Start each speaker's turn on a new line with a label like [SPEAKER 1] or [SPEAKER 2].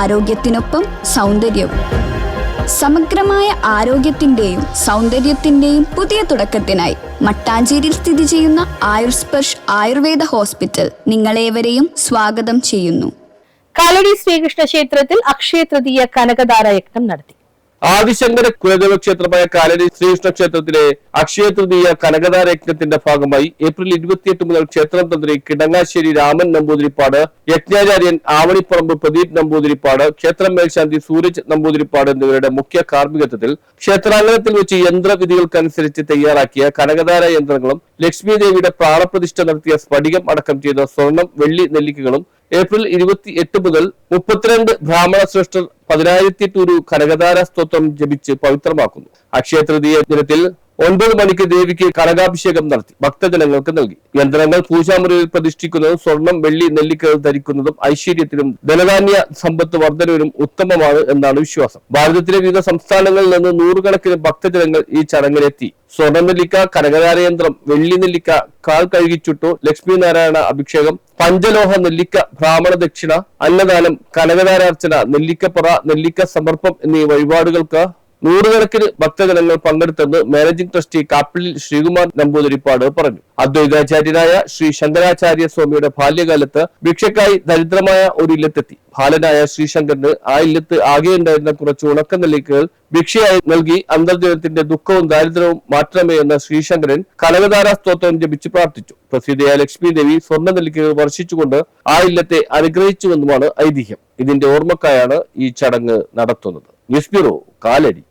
[SPEAKER 1] ആരോഗ്യത്തിനൊപ്പം സൗന്ദര്യവും. സമഗ്രമായ ആരോഗ്യത്തിന്റെയും സൗന്ദര്യത്തിന്റെയും പുതിയ തുടക്കത്തിനായി മട്ടാഞ്ചേരിയിൽ സ്ഥിതി ചെയ്യുന്ന ആയുർസ്പർശ് ആയുർവേദ ഹോസ്പിറ്റൽ നിങ്ങളേവരെയും സ്വാഗതം ചെയ്യുന്നു.
[SPEAKER 2] കാലടി ശ്രീകൃഷ്ണ ക്ഷേത്രത്തിൽ അക്ഷയ തൃതീയ കനകധാര യജ്ഞം നടത്തി.
[SPEAKER 3] ആദിശങ്കര കുലദേവ ക്ഷേത്രമായ കാലടി ശ്രീകൃഷ്ണ ക്ഷേത്രത്തിലെ അക്ഷയ തൃതീയ കനകതാരയജ്ഞത്തിന്റെ ഭാഗമായി ഏപ്രിൽ ഇരുപത്തിയെട്ട് മുതൽ ക്ഷേത്രം തന്ത്രി കിടങ്ങാശ്ശേരി രാമൻ നമ്പൂതിരിപ്പാട് യജ്ഞാചാര്യൻ ആവണിപ്പറമ്പ് പ്രദീപ് നമ്പൂതിരിപ്പാട് ക്ഷേത്രം മേൽശാന്തി സൂരജ് നമ്പൂതിരിപ്പാട് എന്നിവരുടെ മുഖ്യ കാർമ്മികത്വത്തിൽ ക്ഷേത്രാങ്കണത്തിൽ വെച്ച് യന്ത്രവിധികൾക്കനുസരിച്ച് തയ്യാറാക്കിയ കനകതാര യന്ത്രങ്ങളും ലക്ഷ്മി ദേവിയുടെ പ്രാണപ്രതിഷ്ഠ നടത്തിയ സ്ഫടികം അടക്കം ചെയ്ത സ്വർണം വെള്ളി നെല്ലിക്കകളും ഏപ്രിൽ ഇരുപത്തി എട്ട് മുതൽ മുപ്പത്തിരണ്ട് ബ്രാഹ്മണ ശ്രേഷ്ഠർ പതിനായിരത്തി ടൂരു കനകധാര സ്തോത്രം ജപിച്ച് പവിത്രമാക്കുന്നു. അക്ഷയ തൃതീയ ദിനത്തിൽ ഒൻപത് മണിക്ക് ദേവിക്ക് കനകാഭിഷേകം നടത്തി. ഭക്തജനങ്ങൾക്ക് നൽകി. യന്ത്രങ്ങൾ പൂജാമുറിയിൽ പ്രതിഷ്ഠിക്കുന്നതും സ്വർണം വെള്ളി നെല്ലിക്കകൾ ധരിക്കുന്നതും ഐശ്വര്യത്തിനും ധനധാന്യ സമ്പത്ത് വർധനവിനും ഉത്തമമാണ് എന്നാണ് വിശ്വാസം. ഭാരതത്തിലെ വിവിധ സംസ്ഥാനങ്ങളിൽ നിന്ന് നൂറുകണക്കിന് ഭക്തജനങ്ങൾ ഈ ചടങ്ങിലെത്തി. സ്വർണ നെല്ലിക്ക കനകധാരയന്ത്രം വെള്ളി നെല്ലിക്ക കാൽ കഴുകിച്ചുട്ടു ലക്ഷ്മി നാരായണ അഭിഷേകം പഞ്ചലോഹ നെല്ലിക്ക ബ്രാഹ്മണ ദക്ഷിണ അന്നദാനം കനകധാരാർച്ചന നെല്ലിക്കപ്പുറ നെല്ലിക്ക സമർപ്പം എന്നീ വഴിപാടുകൾക്ക് നൂറുകണക്കിന് ഭക്തജനങ്ങൾ പങ്കെടുത്തെന്ന് മാനേജിംഗ് ട്രസ്റ്റി കാപ്പിളിൽ ശ്രീകുമാർ നമ്പൂതിരിപ്പാട് പറഞ്ഞു. അദ്വൈതാചാര്യനായ ശ്രീ ശങ്കരാചാര്യ സ്വാമിയുടെ ബാല്യകാലത്ത് ഭിക്ഷക്കായി ദരിദ്രമായ ഒരു ഇല്ലത്തെത്തി. ബാലനായ ശ്രീശങ്കരന് ആ ഇല്ലത്ത് ആകെയുണ്ടായിരുന്ന കുറച്ച് ഉണക്ക നെല്ലിക്കകൾ ഭിക്ഷയായി നൽകി അന്തർജനത്തിന്റെ ദുഃഖവും ദാരിദ്ര്യവും മാറ്റണമേ എന്ന ശ്രീശങ്കരൻ കനകധാര സ്തോത്രം ജപിച്ച് പ്രാർത്ഥിച്ചു. പ്രസിദ്ധയായ ലക്ഷ്മി ദേവി സ്വർണ നെല്ലിക്കകൾ വർഷിച്ചുകൊണ്ട് ആ ഇല്ലത്തെ അനുഗ്രഹിച്ചുവെന്നുമാണ് ഐതിഹ്യം. ഇതിന്റെ ഓർമ്മക്കായാണ് ഈ ചടങ്ങ് നടത്തുന്നത്. News bureau Kalady.